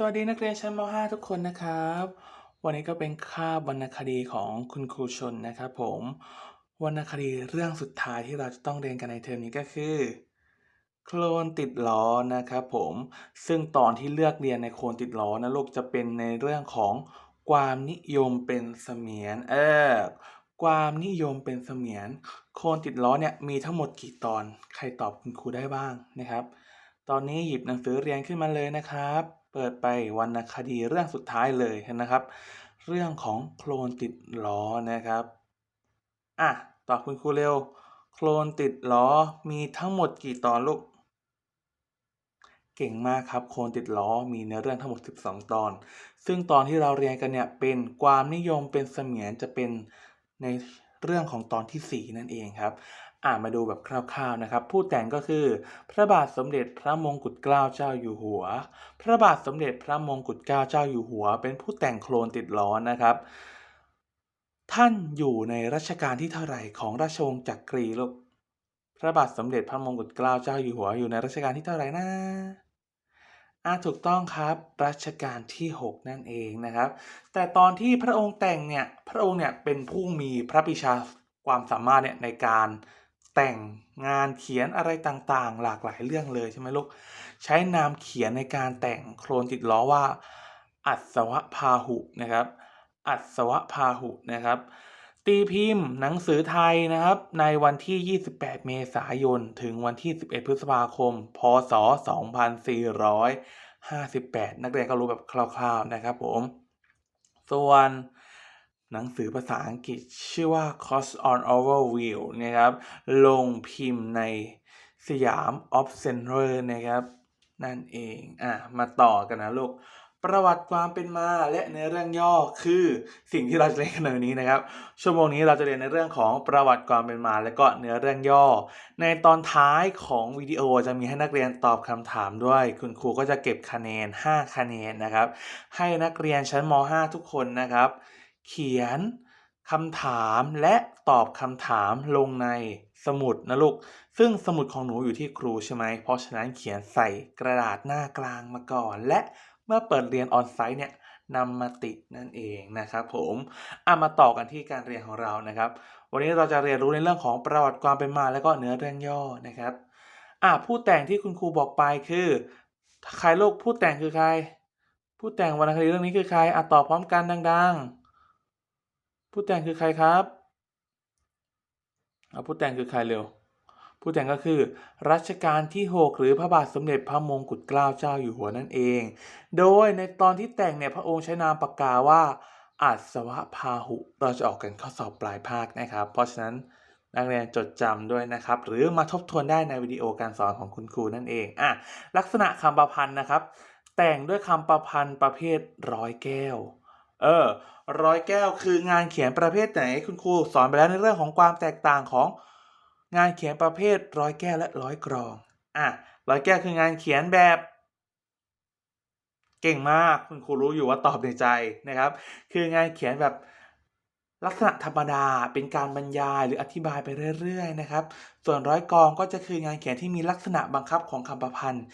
สวัสดีนักเรียนชั้นม .5 ทุกคนนะครับ วันนี้ก็เป็นคาบวรรณคดีของคุณครูชนนะครับผมวรรณคดีเรื่องสุดท้ายที่เราจะต้องเรียนกันในเทอมนี้ก็คือ โคลนติดล้อนะครับผมซึ่งตอนที่เลือกเรียนในโคลนติดล้อนะลูกจะเป็นในเรื่องของความนิยมเป็นเสมียนเออความนิยมเป็นเสมียน โคลนติดล้อเนี่ยมีทั้งหมดกี่ตอน ใครตอบคุณครูได้บ้างนะครับ ตอนนี้หยิบหนังสือเรียนขึ้นมาเลยนะครับ เปิดไปวรรณคดีเรื่องสุดท้ายเลยนะครับ เรื่องของโคลนติดล้อนะครับอะตอบคุณครูเร็ว โคลนติดล้อมีทั้งหมดกี่ตอนลูกเก่งมากครับ โคลนติดล้อมีเนื้อเรื่องทั้งหมด 12 ตอน ซึ่งตอนที่เราเรียนกันเนี่ยเป็นความนิยมเป็นเสมียนจะเป็นในเรื่องของตอนที่ 4 นั่นเองครับ อ่ามาดูแบบคร่าวๆนะครับ ผู้แต่งก็คือ พระบาทสมเด็จพระมงกุฎเกล้าเจ้าอยู่หัว พระบาทสมเด็จพระมงกุฎเกล้าเจ้าอยู่หัว เป็นผู้แต่งโคลนติดล้อนะครับ ท่านอยู่ในรัชกาลที่เท่าไหร่ของราชวงศ์จักรีลูกพระบาทสมเด็จพระมงกุฎเกล้าเจ้าอยู่หัวอยู่ในรัชกาลที่เท่าไหร่นะอ่าถูกต้องครับรัชกาลที่ 6 นั่นเองนะครับ แต่ตอนที่พระองค์แต่งเนี่ยพระองค์เนี่ยเป็นผู้มีพระปรีชาความสามารถเนี่ยในการ แต่งงานเขียนอะไรต่างๆ หลากหลายเรื่องเลยใช่ไหมลูก ใช้นามเขียนในการแต่งโคลนติดล้อว่า อัศวพาหุนะครับ อัศวพาหุนะครับ ตีพิมพ์หนังสือไทยนะครับ ในวันที่ 28 เมษายน ถึงวันที่ 11 พฤษภาคม พศ 2458 นักเรียนก็รู้แบบคร่าว ๆนะครับผม ส่วน หนังสือภาษาอังกฤษชื่อว่า Cost on Overview นะครับ ลงพิมพ์ในสยาม o f c e n t e r นะครับ นั่นเอง อะ มาต่อกันนะลูก ประวัติความเป็นมาและเนื้อเรื่องย่อคือสิ่งที่เราจะเรียนกันในวันนี้นะครับ ชั่วโมงนี้เราจะเรียนในเรื่องของประวัติความเป็นมา และก็เนื้อเรื่องย่อ ในตอนท้ายของวิดีโอจะมีให้นักเรียนตอบคำถามด้วย คุณครูก็จะเก็บคะแนน 5 คะแนนนะครับ ให้นักเรียนชั้นม .5 ทุกคนนะครับ เขียนคำถามและตอบคำถามลงในสมุดนะลูก ซึ่งสมุดของหนูอยู่ที่ครูใช่ไหม เพราะฉะนั้นเขียนใส่กระดาษหน้ากลางมาก่อน และเมื่อเปิดเรียนออนไซต์เนี่ยนำมาติดนั่นเองนะครับผมอะมาต่อกันที่การเรียนของเรานะครับ วันนี้เราจะเรียนรู้ในเรื่องของประวัติความเป็นมาและก็เนื้อเรื่องย่อนะครับอะผู้แต่งที่คุณครูบอกไปคือ ใครลูกผู้แต่งคือใคร ผู้แต่งวรรณคดีเรื่องนี้คือใครอะตอบพร้อมกันดัง ๆ ผู้แต่งคือใครครับเอาผู้แต่งคือใครเร็ว ผู้แต่งก็คือรัชกาลที่ 6 หรือพระบาทสมเด็จพระมงกุฎเกล้าเจ้าอยู่หัวนั่นเอง โดยในตอนที่แต่งเนี่ยพระองค์ใช้นามปากกาว่าอัศวพาหุ เราจะออกกันข้อสอบปลายภาคนะครับ เพราะฉะนั้นนักเรียนจดจำด้วยนะครับ หรือมาทบทวนได้ในวิดีโอการสอนของคุณครูนั่นเองอะลักษณะคำประพันธ์นะครับ แต่งด้วยคำประพันธ์ประเภทร้อยแก้ว เออ ร้อยแก้วคืองานเขียนประเภทไหนคุณครูสอนไปแล้วในเรื่องของความแตกต่างของงานเขียนประเภทร้อยแก้วและร้อยกรองอะร้อยแก้วคืองานเขียนแบบ เก่งมากคุณครูรู้อยู่ว่าตอบในใจนะครับ คืองานเขียนแบบลักษณะธรรมดาเป็นการบรรยายหรืออธิบายไปเรื่อยๆนะครับ ส่วนร้อยกรองก็จะคืองานเขียนที่มีลักษณะบังคับของคำประพันธ์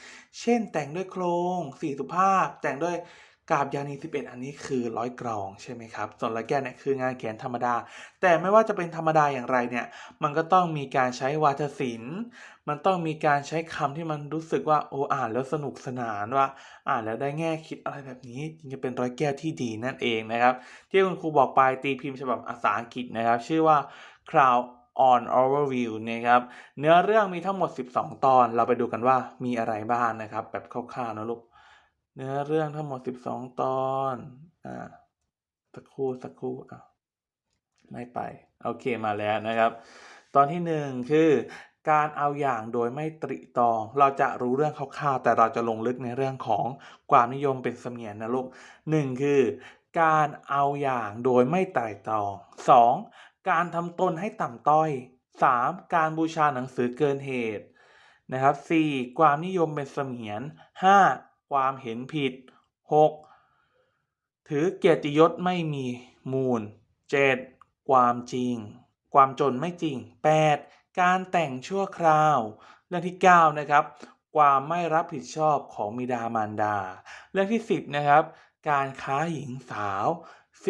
เช่น แต่งด้วยโครง สี่สุภาพ แต่งด้วย กาบยานี11 อันนี้คือร้อยกรองใช่ไหมครับ ส่วนร้อยแก้วเนี่ยคืองานเขียนธรรมดา แต่ไม่ว่าจะเป็นธรรมดาอย่างไรเนี่ย มันก็ต้องมีการใช้วาทศิลป์ มันต้องมีการใช้คำที่มันรู้สึกว่าโอ้อ่านแล้วสนุกสนานว่า อ่านแล้วได้แง่คิดอะไรแบบนี้จึงจะเป็นร้อยแก้วที่ดีนั่นเองนะครับ ที่คุณครูบอกไปตีพิมพ์ฉบับภาษาอังกฤษนะครับ ชื่อว่า Crown on Overview นะครับ เนื้อเรื่องมีทั้งหมด 12 ตอน เราไปดูกันว่ามีอะไรบ้างนะครับ แบบคร่าวๆนะลูก เนื้อเรื่องทั้งหมด 12 ตอน อ่า สักครู่สักครู่อะไม่ไป โอเคมาแล้วนะครับ ตอนที่หนึ่งคือการเอาอย่างโดยไม่ตริตอง เราจะรู้เรื่องคร่าวๆแต่เราจะลงลึกในเรื่องของความนิยมเป็นเสมียนนะลูกหนึ่งคือ การเอาอย่างโดยไม่ไตร่ตรองสองการทำตนให้ต่ำต้อยสามการบูชาหนังสือเกินเหตุนะครับสี่ความนิยมเป็นเสมียนห้า ความเห็นผิดหกถือเกียรติยศไม่มีมูลเจ็ดความจริง ความจนไม่จริง 8. การแต่งชั่วคราว เรื่องที่ 9 นะครับ ความไม่รับผิดชอบของมิดามารดา เรื่องที่ 10 นะครับ การค้าหญิงสาว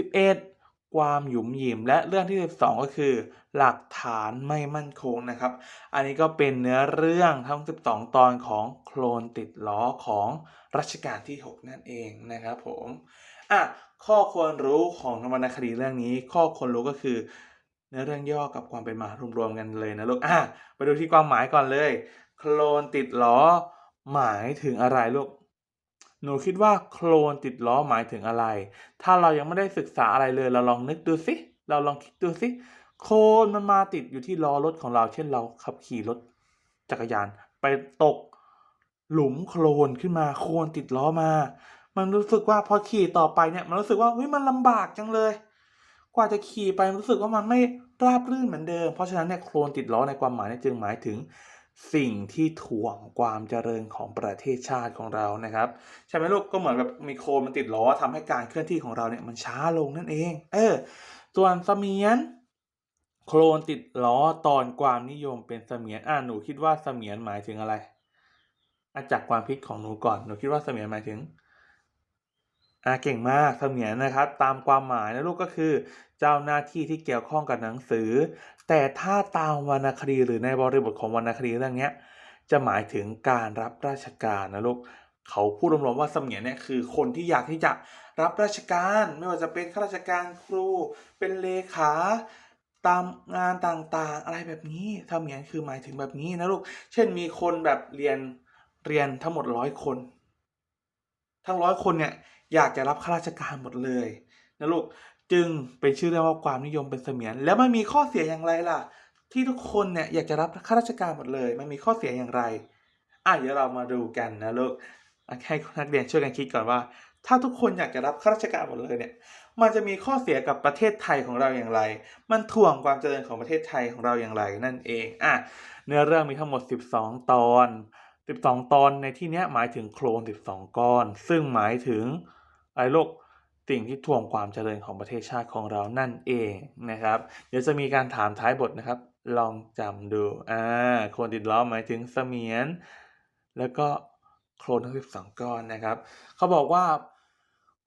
11 ความหยุมหยิมและเรื่องที่ 12 ก็คือ หลักฐานไม่มั่นคงนะครับ อันนี้ก็เป็นเนื้อเรื่องทั้ง 12 ตอนของโคลนติดล้อของรัชกาลที่ 6 นั่นเองนะครับผมอะข้อควรรู้ของวรรณคดีเรื่องนี้ ข้อควรรู้ก็คือเนื้อเรื่องย่อกับความเป็นมารวมๆกันเลยนะลูกอะไปดูที่ความหมายก่อนเลย โคลนติดล้อหมายถึงอะไรลูก หนูคิดว่าโคลนติดล้อหมายถึงอะไร ถ้าเรายังไม่ได้ศึกษาอะไรเลย เราลองนึกดูสิเราลองคิดดูสิโคลนมันมาติดอยู่ที่ล้อรถของเรา เช่นเราขับขี่รถจักรยาน ไปตกหลุมโคลนขึ้นมาโคลนติดล้อมา มันรู้สึกว่าพอขี่ต่อไปเนี่ยมันรู้สึกว่าเฮ้ยมันลำบากจังเลย กว่าจะขี่ไปรู้สึกว่ามันไม่ราบรื่นเหมือนเดิม เพราะฉะนั้นเนี่ยโคลนติดล้อในความหมายเนี่ยจึงหมายถึง สิ่งที่ถ่วงความเจริญของประเทศชาติของเรานะครับ ใช่ไหมลูกก็เหมือนแบบมีโคลนมันติดล้อทำให้การเคลื่อนที่ของเราเนี่ยมันช้าลงนั่นเอง เออ ส่วนเสมียน โคลนติดล้อตอนความนิยมเป็นเสมียนอ่าหนูคิดว่าเสมียนหมายถึงอะไรอาจากความคิดของหนูก่อนหนูคิดว่าเสมียนหมายถึง อ่าเก่งมากเสมียนนะครับ ตามความหมายนะลูกก็คือ เจ้าหน้าที่ที่เกี่ยวข้องกับหนังสือ แต่ถ้าตามวรรณคดีหรือในบริบทของวรรณคดีเรื่องนี้จะหมายถึงการรับราชการนะลูกเขาพูดรวมๆว่าเสมียนเนี่ยคือคนที่อยากที่จะรับราชการ ไม่ว่าจะเป็นข้าราชการครู เป็นเลขาตามงานต่างๆ อะไรแบบนี้เสมียนคือหมายถึงแบบนี้นะลูกเช่นมีคนแบบเรียนเรียนทั้งหมดร้อยคน ทั้งร้อยคนเนี่ย อยากจะรับข้าราชการหมดเลยนะลูกจึงเป็นชื่อเรียกว่าความนิยมเป็นเสมียน แล้วมันมีข้อเสียอย่างไรล่ะ ที่ทุกคนเนี่ยอยากจะรับข้าราชการหมดเลย มันมีข้อเสียอย่างไรอะเดี๋ยวเรามาดูกันนะลูกให้นักเรียนช่วยกันคิดก่อนว่า ถ้าทุกคนอยากจะรับข้าราชการหมดเลยเนี่ย มันจะมีข้อเสียกับประเทศไทยของเราอย่างไร มันถ่วงความเจริญของประเทศไทยของเราอย่างไรนั่นเองอะเนื้อเรื่องมีทั้งหมด 12 ตอน 12 ตอนในที่นี้หมายถึงโคลน12 ก้อน ซึ่งหมายถึง อะไรลูกสิ่งที่ถ่วงความเจริญของประเทศชาติของเรานั่นเองนะครับ เดี๋ยวจะมีการถามท้ายบทนะครับ ลองจำดูอ่าโคลนติดล้อหมายถึงเสมียน แล้วก็โคลนทั้ง 12 ก้อนนะครับ เขาบอกว่า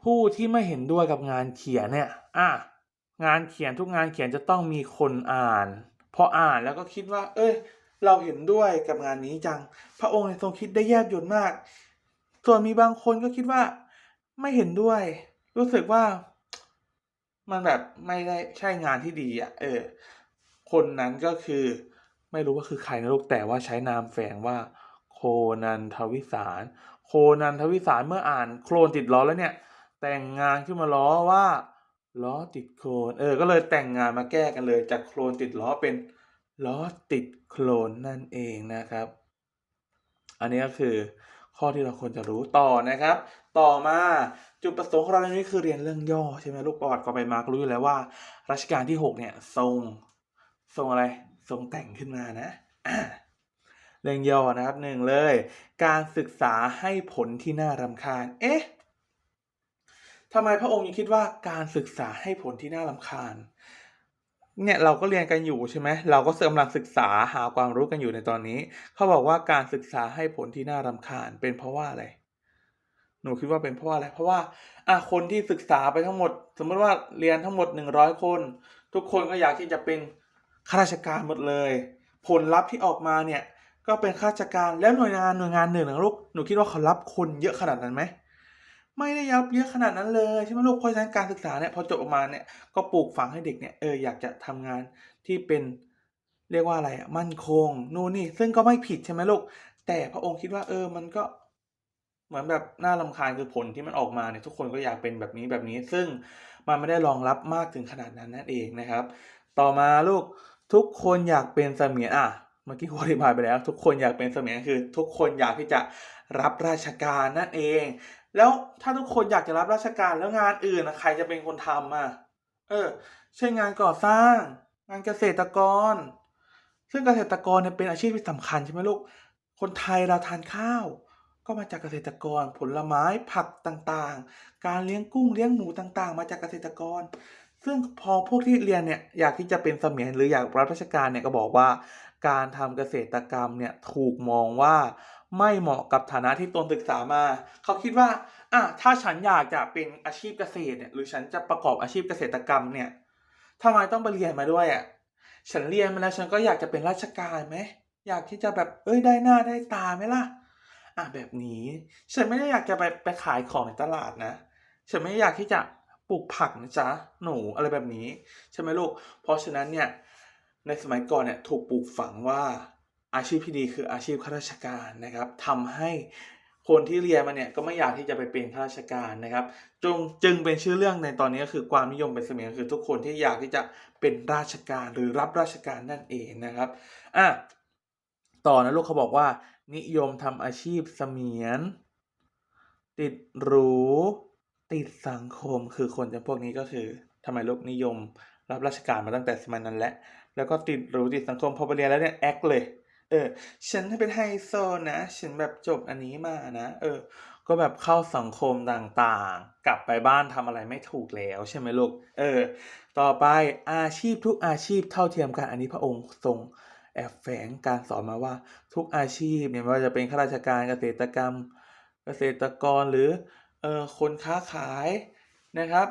ผู้ที่ไม่เห็นด้วยกับงานเขียนเนี่ยอะงานเขียนทุกงานเขียนจะต้องมีคนอ่าน พออ่านแล้วก็คิดว่า เอ้ย เราเห็นด้วยกับงานนี้จัง พระองค์ทรงคิดได้แยบยลมาก ส่วนมีบางคนก็คิดว่า ไม่เห็นด้วย รู้สึกว่า มันแบบไม่ได้ใช่งานที่ดีอะ เออ คนนั้นก็คือ ไม่รู้ว่าคือใครนะลูกแต่ว่าใช้นามแฝงว่า โคนันทวิสาร โคนันทวิสารเมื่ออ่านโคลนติดล้อแล้วเนี่ย แต่งงานขึ้นมาล้อว่าล้อติดโคลนเออ ก็เลยแต่งงานมาแก้กันเลย จากโคลนติดล้อเป็นล้อติดโคลนนั่นเองนะครับ อันนี้ก็คือ ข้อที่เราควรจะรู้ต่อนะครับ ต่อมาจุดประสงค์ของเราในนี้คือเรียนเรื่องย่อใช่ไหมลูกประวัติก็ไปมาก็รู้อยู่แล้วว่ารัชกาลที่6เนี่ยทรงทรงอะไรทรงแต่งขึ้นมานะอะเรื่องย่อนะครับหนึ่งเลย การศึกษาให้ผลที่น่ารำคาญ เอ๊ะทำไมพระองค์ยังคิดว่าการศึกษาให้ผลที่น่ารำคาญ เนี่ยเราก็เรียนกันอยู่ใช่ไหมเราก็กำลังศึกษาหาความรู้กันอยู่ในตอนนี้ เขาบอกว่าการศึกษาให้ผลที่น่ารำคาญเป็นเพราะว่าอะไร หนูคิดว่าเป็นเพราะว่าอะไรเพราะว่าอะคนที่ศึกษาไปทั้งหมด สมมติว่าเรียนทั้งหมดหนึ่งร้อยคน ทุกคนก็อยากที่จะเป็นข้าราชการหมดเลย ผลลัพธ์ที่ออกมาเนี่ยก็เป็นข้าราชการแล้วหน่วยงานหน่วยงานหนึ่งนะลูกหนูคิดว่าเขารับคนเยอะขนาดนั้นไหม ไม่ได้รับเยอะขนาดนั้นเลยใช่ไหมลูกเพราะฉะนั้นการศึกษาเนี่ยพอจบออกมาเนี่ยก็ปลูกฝังให้เด็กเนี่ยเอออยากจะทำงานที่เป็นเรียกว่าอะไรอะมั่นคงนู่นนี่ซึ่งก็ไม่ผิดใช่ไหมลูก แต่พระองค์คิดว่าเออมันก็เหมือนแบบน่ารำคาญคือผลที่มันออกมาเนี่ยทุกคนก็อยากเป็นแบบนี้แบบนี้ ซึ่งมันไม่ได้รองรับมากถึงขนาดนั้นนั่นเองนะครับ ต่อมาลูกทุกคนอยากเป็นเสมียนอะเมื่อกี้ครูอธิบายไปแล้ว ทุกคนอยากเป็นเสมียนคือ ทุกคนอยากที่จะรับราชการนั่นเอง แล้วถ้าทุกคนอยากจะรับราชการแล้วงานอื่นนะใครจะเป็นคนทำอะ เออ เช่นงานก่อสร้าง งานเกษตรกร ซึ่งเกษตรกรเนี่ยเป็นอาชีพที่สำคัญใช่ไหมลูก คนไทยเราทานข้าว ก็มาจากเกษตรกร ผลไม้ผักต่างๆ การเลี้ยงกุ้งเลี้ยงหมูต่างๆ มาจากเกษตรกร ซึ่งพอพวกที่เรียนเนี่ยอยากที่จะเป็นเสมียนหรืออยากรับราชการเนี่ยก็บอกว่า การทำเกษตรกรรมเนี่ยถูกมองว่า ไม่เหมาะกับฐานะที่ตนศึกษามา เขาคิดว่าอะถ้าฉันอยากจะเป็นอาชีพเกษตรเนี่ยหรือฉันจะประกอบอาชีพเกษตรกรรมเนี่ยทำไมต้องไปเรียนมาด้วยอะฉันเรียนมาแล้วฉันก็อยากจะเป็นราชการไหมอยากที่จะแบบเอ้ยได้หน้าได้ตาไหมล่ะอะแบบนี้ ฉันไม่ได้อยากจะไปไปขายของในตลาดนะ ฉันไม่ได้อยากที่จะปลูกผักนะจ๊ะหนูอะไรแบบนี้ใช่ไหมลูก เพราะฉะนั้นเนี่ยในสมัยก่อนเนี่ยถูกปลูกฝังว่า อาชีพที่ดีคืออาชีพข้าราชการนะครับทำให้คนที่เรียนมาเนี่ยก็ไม่อยากที่จะไปเป็นข้าราชการนะครับจงจึงเป็นชื่อเรื่องในตอนนี้ก็คือความนิยมเป็นเสมียนคือทุกคนที่อยากที่จะเป็นราชการหรือรับราชการนั่นเองนะครับอะต่อนะลูกเขาบอกว่า นิยมทำอาชีพเสมียน ติดหรูติดสังคมคือคนจำพวกนี้ก็คือทำไมลูกนิยมรับราชการมาตั้งแต่สมัยนั้นแหละแล้วก็ติดหรูติดสังคมพอไปเรียนแล้วเนี่ยแอคเลย เออ ฉันเป็นไฮโซนะ ฉันแบบจบอันนี้มานะ เออ ก็แบบเข้าสังคมต่างๆ กลับไปบ้านทำอะไรไม่ถูกแล้วใช่ไหมลูก เออ ต่อไปอาชีพทุกอาชีพเท่าเทียมกัน อันนี้พระองค์ทรงแอบแฝงการสอนมาว่าทุกอาชีพเนี่ยไม่ว่าจะเป็นข้าราชการเกษตรกรรม เกษตรกรหรือเออคนค้าขายนะครับ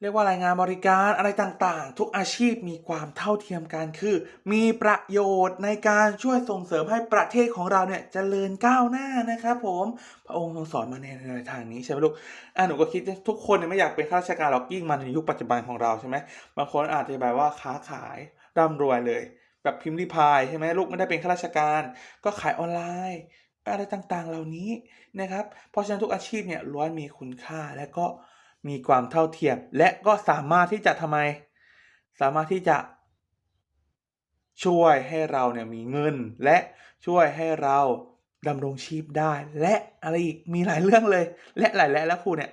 เรียกว่าแรงงานบริการอะไรต่างๆ ทุกอาชีพมีความเท่าเทียมกันคือ มีประโยชน์ในการช่วยส่งเสริมให้ประเทศของเราเนี่ยเจริญก้าวหน้านะครับผมพระองค์ทรงสอนมาในแนทางนี้ใช่ไหมลูกอะหนูก็คิดว่าทุกคนเนี่ยไม่อยากเป็นข้าราชการหรอกยิ่งมาในยุคปัจจุบันของเราใช่ไหมบางคนอาจจะแบบว่าค้าขายร่ำรวยเลย แบบพิมพ์ริพายใช่ไหมลูกไม่ได้เป็นข้าราชการ ก็ขายออนไลน์อะไรต่างๆเหล่านี้นะครับเพราะฉะนั้นทุกอาชีพเนี่ยล้วนมีคุณค่าและก็ มีความเท่าเทียม และก็สามารถที่จะทำไม สามารถที่จะ ช่วยให้เราเนี่ยมีเงิน และช่วยให้เราดำรงชีพได้ และอะไรอีกมีหลายเรื่องเลย และหลายและแล้วครูเนี่ย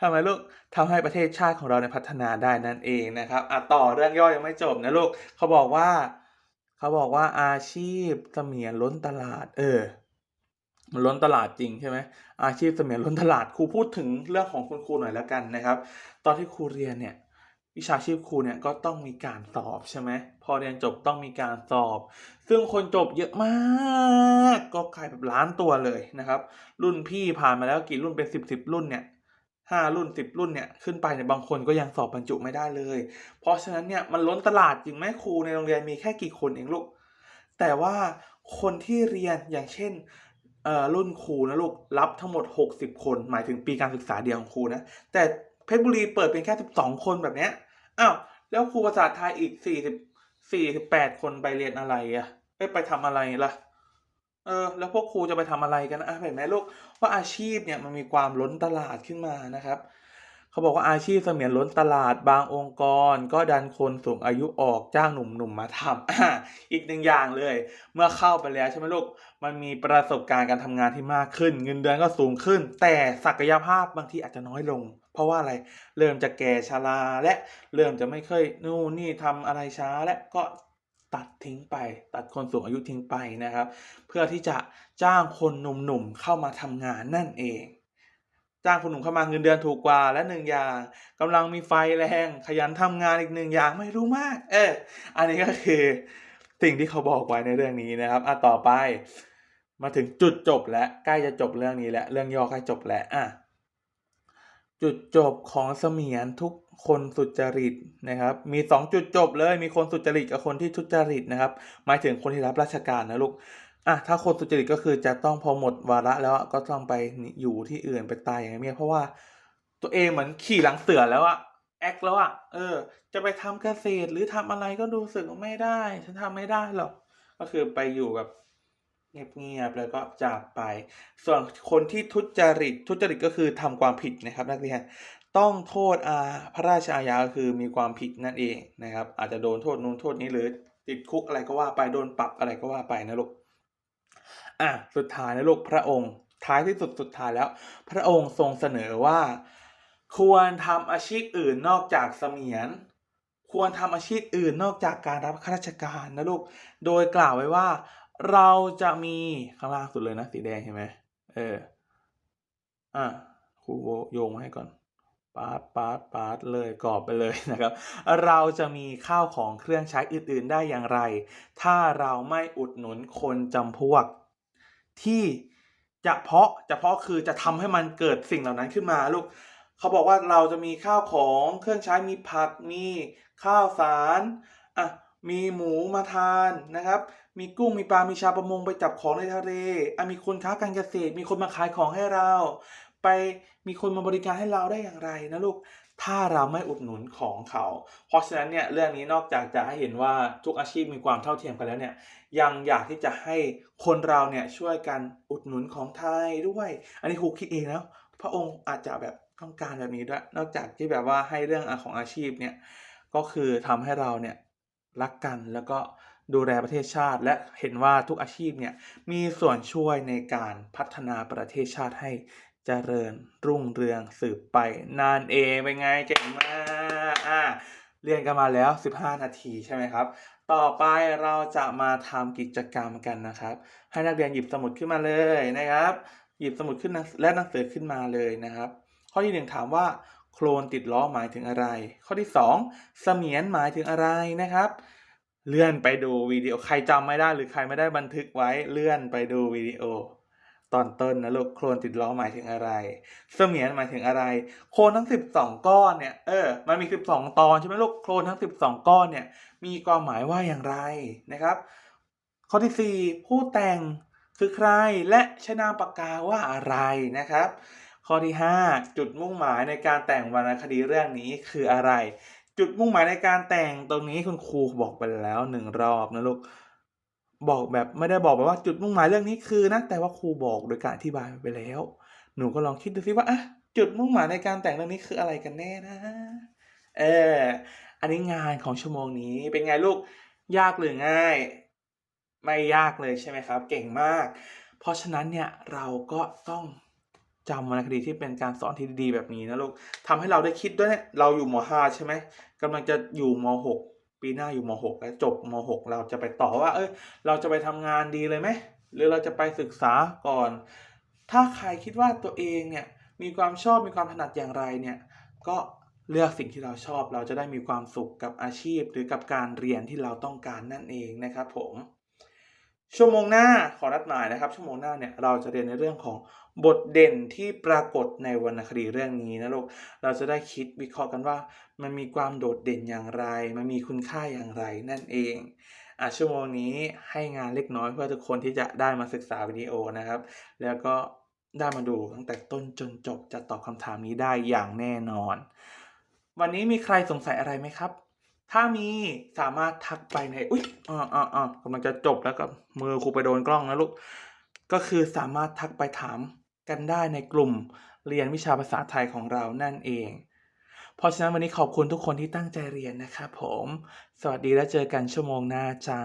ทำไมลูกทำให้ประเทศชาติของเราเนี่ยพัฒนาได้นั่นเองนะครับอะต่อเรื่องย่อยังไม่จบนะลูกเขาบอกว่า เขาบอกว่าอาชีพเสมียนล้นตลาด เออ มันล้นตลาดจริงใช่ไหมอาชีพเสมียนล้นตลาดครูพูดถึงเรื่องของคุณครูหน่อยแล้วกันนะครับ ตอนที่ครูเรียนเนี่ยวิชาชีพครูเนี่ยก็ต้องมีการสอบใช่ไหมพอเรียนจบต้องมีการสอบ ซึ่งคนจบเยอะมาก ก็กลายแบบล้านตัวเลยนะครับ รุ่นพี่ผ่านมาแล้วกี่รุ่นเป็นสิบสิบรุ่นเนี่ยห้ารุ่นสิบรุ่นเนี่ยขึ้นไปเนี่ยบางคนก็ยังสอบบรรจุไม่ได้เลย เพราะฉะนั้นเนี่ยมันล้นตลาดจริงไหมครูในโรงเรียนมีแค่กี่คนเองลูกแต่ว่าคนที่เรียนอย่างเช่น เอ่อรุ่นครูนะลูกรับทั้งหมด 60 คน หมายถึงปีการศึกษาเดียวของครูนะ แต่เพชรบุรีเปิดเป็นแค่ 12 คนแบบเนี้ยอ้าวแล้วครูภาษาไทยอีก 40 48 คนไปเรียนอะไรอะไปไปทำอะไรล่ะเออแล้วพวกครูจะไปทำอะไรกันอะเห็นไหมลูกว่าอาชีพเนี่ยมันมีความล้นตลาดขึ้นมานะครับ เขาบอกว่าอาชีพเสมียนล้นตลาดบางองค์กร ก็ดันคนสูงอายุออกจ้างหนุ่มๆมาทำอีกหนึ่งอย่างเลย เมื่อเข้าไปแล้วใช่ไหมลูกมันมีประสบการณ์การทำงานที่มากขึ้น เงินเดือนก็สูงขึ้น แต่ศักยภาพบางทีอาจจะน้อยลง เพราะว่าอะไรเริ่มจะแก่ชราและเริ่มจะไม่เคยนู่นนี่ทำอะไรช้าและก็ตัดทิ้งไป ตัดคนสูงอายุทิ้งไปนะครับ เพื่อที่จะจ้างคนหนุ่มๆเข้ามาทำงานนั่นเอง จ้างคนหนุ่มเข้ามาเงินเดือนถูกกว่าและหนึ่งอย่างกำลังมีไฟแรงขยันทำงานอีกหนึ่งอย่างไม่รู้มาก เออ อันนี้ก็คือสิ่งที่เขาบอกไว้ในเรื่องนี้นะครับอะต่อไปมาถึงจุดจบแล้วใกล้จะจบเรื่องนี้แล้วเรื่องย่อใกล้จบแล้วอะจุดจบของเสมียนทุกคนสุจริตนะครับ มีสองจุดจบเลยมีคนสุจริตกับคนที่ทุจริตนะครับ หมายถึงคนที่รับราชการนะลูก อะถ้าคนสุจริตก็คือจะต้องพอหมดวาระแล้วก็ต้องไปอยู่ที่อื่นไปตายอย่างเงี้ยเพราะว่าตัวเองเหมือนขี่หลังเสือแล้วอะแอคแล้วอะเออ จะไปทำเกษตรหรือทำอะไรก็ดูสึกไม่ได้ ฉันทำไม่ได้หรอก ก็คือไปอยู่แบบเงียบๆแล้วก็จากไป ส่วนคนที่ทุจริตทุจริตก็คือทำความผิดนะครับ นักเรียนต้องโทษอาพระราชอาญาคือมีความผิดนั่นเองนะครับ อาจจะโดนโทษนู้นโทษนี้หรือติดคุกอะไรก็ว่าไปโดนปรับอะไรก็ว่าไปนะลูก อะสุดท้ายนะลูกพระองค์ ท้ายที่สุดสุดท้ายแล้ว พระองค์ทรงเสนอว่า ควรทำอาชีพอื่นนอกจากเสมียน ควรทำอาชีพอื่นนอกจากการรับข้าราชการนะลูกโดยกล่าวไว้ว่า เราจะมีข้างล่างสุดเลยนะสีแดงเห็นไหมเอออะครูโยงมาให้ก่อนปาดปาดปาดเลยกรอบไปเลยนะครับ เราจะมีข้าวของเครื่องใช้อื่น ๆ ได้อย่างไร ถ้าเราไม่อุดหนุนคนจำพวก ที่จะเพาะจะเพาะคือจะทำให้มันเกิดสิ่งเหล่านั้นขึ้นมาลูกเขาบอกว่าเราจะมีข้าวของเครื่องใช้มีผักมีข้าวสารอะมีหมูมาทานนะครับ มีกุ้งมีปลา มีชาวประมงไปจับของในทะเลอะมีคนค้าการเกษตร มีคนมาขายของให้เรา ไปมีคนมาบริการให้เราได้อย่างไรนะลูก ถ้าเราไม่อุดหนุนของเขา เพราะฉะนั้นเนี่ยเรื่องนี้นอกจากจะให้เห็นว่าทุกอาชีพมีความเท่าเทียมกันแล้วเนี่ยยังอยากที่จะให้คนเราเนี่ยช่วยกันอุดหนุนของไทยด้วย อันนี้ครูคิดเองแล้วพระองค์อาจจะแบบต้องการแบบนี้ด้วยนอกจากที่แบบว่าให้เรื่องของอาชีพเนี่ยก็คือทำให้เราเนี่ยรักกันแล้วก็ดูแลประเทศชาติ และเห็นว่าทุกอาชีพเนี่ยมีส่วนช่วยในการพัฒนาประเทศชาติให้ เจริญรุ่งเรืองสืบไปนั่นเองเป็นไงเก่งมากอะเรียนกันมาแล้ว 15 นาทีใช่ไหมครับ ต่อไปเราจะมาทำกิจกรรมกันนะครับ ให้นักเรียนหยิบสมุดขึ้นมาเลยนะครับ หยิบสมุดขึ้นและหนังสือขึ้นมาเลยนะครับ ข้อที่หนึ่งถามว่า โคลนติดล้อหมายถึงอะไร ข้อที่สองเสมียนหมายถึงอะไรนะครับ เลื่อนไปดูวิดีโอใครจำไม่ได้หรือใครไม่ได้บันทึกไว้เลื่อนไปดูวิดีโอ ตอนต้นนะลูกโคลนติดล้อหมายถึงอะไร เสมียนหมายถึงอะไร โคลนทั้ง 12 ก้อนเนี่ย เออ มันมี 12 ตอนใช่ไหมลูก โคลนทั้ง 12 ก้อนเนี่ย มีความหมายว่าอย่างไรนะครับ ข้อที่ 4 ผู้แต่งคือใครและใช้นามปากกาว่าอะไรนะครับ ข้อที่ 5 จุดมุ่งหมายในการแต่งวรรณคดีเรื่องนี้คืออะไร จุดมุ่งหมายในการแต่งตรงนี้คุณครูบอกไปแล้วหนึ่งรอบนะลูก บอกแบบไม่ได้บอกแบบว่าจุดมุ่งหมายเรื่องนี้คือนะ แต่ว่าครูบอกโดยการอธิบายไปแล้ว หนูก็ลองคิดดูสิว่าอะจุดมุ่งหมายในการแต่งเรื่องนี้คืออะไรกันแน่นะ เออ อันนี้งานของชั่วโมงนี้เป็นไงลูก ยากหรือง่าย ไม่ยากเลยใช่ไหมครับ เก่งมาก เพราะฉะนั้นเนี่ยเราก็ต้องจำวรรณคดีที่เป็นการสอนที่ดีๆแบบนี้นะลูกทำให้เราได้คิดด้วยเนี่ยเราอยู่ม .5 ใช่ไหมกำลังจะอยู่ม .6 ปีหน้าอยู่ม .6 แล้วจบม .6 เราจะไปต่อว่า เอ้ยเราจะไปทำงานดีเลยไหมหรือเราจะไปศึกษาก่อน ถ้าใครคิดว่าตัวเองเนี่ยมีความชอบมีความถนัดอย่างไรเนี่ยก็เลือกสิ่งที่เราชอบเราจะได้มีความสุขกับอาชีพ หรือกับการเรียนที่เราต้องการนั่นเองนะครับผมชั่วโมงหน้าขอนัดหมายนะครับ ชั่วโมงหน้าเนี่ยเราจะเรียนในเรื่องของบทเด่นที่ปรากฏในวรรณคดีเรื่องนี้นะลูก เราจะได้คิดวิเคราะห์กันว่า มันมีความโดดเด่นอย่างไร มันมีคุณค่าอย่างไรนั่นเองอะชั่วโมงนี้ให้งานเล็กน้อยเพื่อทุกคนที่จะได้มาศึกษาวิดีโอนะครับ แล้วก็ได้มาดูตั้งแต่ต้นจนจบจะตอบคำถามนี้ได้อย่างแน่นอน วันนี้มีใครสงสัยอะไรไหมครับ ถ้ามีสามารถทักไปในอุ๊ยอ่าอ่าอ่ากำลังจะจบแล้วก็มือครูไปโดนกล้องนะลูกก็คือสามารถทักไปถาม กันได้ในกลุ่มเรียนวิชาภาษาไทยของเรานั่นเอง เพราะฉะนั้นวันนี้ขอบคุณทุกคนที่ตั้งใจเรียนนะครับผม สวัสดีและเจอกันชั่วโมงหน้าจ้า